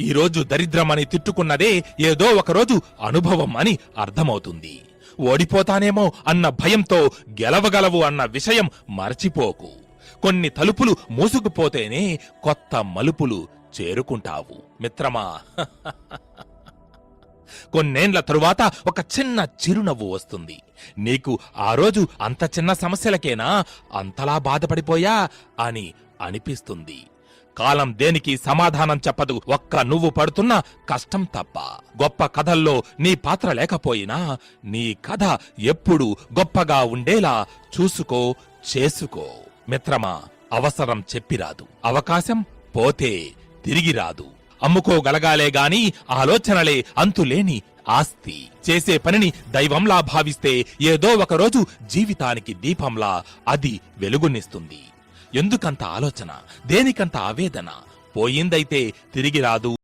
ఈరోజు దరిద్రమని తిట్టుకున్నదే ఏదో ఒకరోజు అనుభవం అని అర్థమవుతుంది. ఓడిపోతానేమో అన్న భయంతో గెలవగలవు అన్న విషయం మరచిపోకు. కొన్ని తలుపులు మూసుకుపోతేనే కొత్త మలుపులు చేరుకుంటావు. మిత్రమా కొన్నేండ్ల తరువాత ఒక చిన్న చిరునవ్వు వస్తుంది. నీకు ఆ రోజు అంత చిన్న సమస్యలకేనా అంతలా బాధపడిపోయా అని అనిపిస్తుంది. కాలం దేనికి సమాధానం చెప్పదు? ఒక్క నువ్వు పడుతున్న కష్టం తప్ప. గొప్ప కథల్లో నీ పాత్ర లేకపోయినా నీ కథ ఎప్పుడు గొప్పగా ఉండేలా చూసుకో చేసుకో. మిత్రమా అవసరం చెప్పిరాదు అవకాశం పోతే తిరిగి రాదు. అమ్ముకోగలగాలే గాని ఆలోచనలే అంతులేని ఆస్తి. చేసే పనిని దైవంలా భావిస్తే ఏదో ఒకరోజు జీవితానికి దీపంలా అది వెలుగునిస్తుంది. ఎందుకంత ఆలోచన? దేనికంత ఆవేదన? పోయిందైతే తిరిగి రాదు.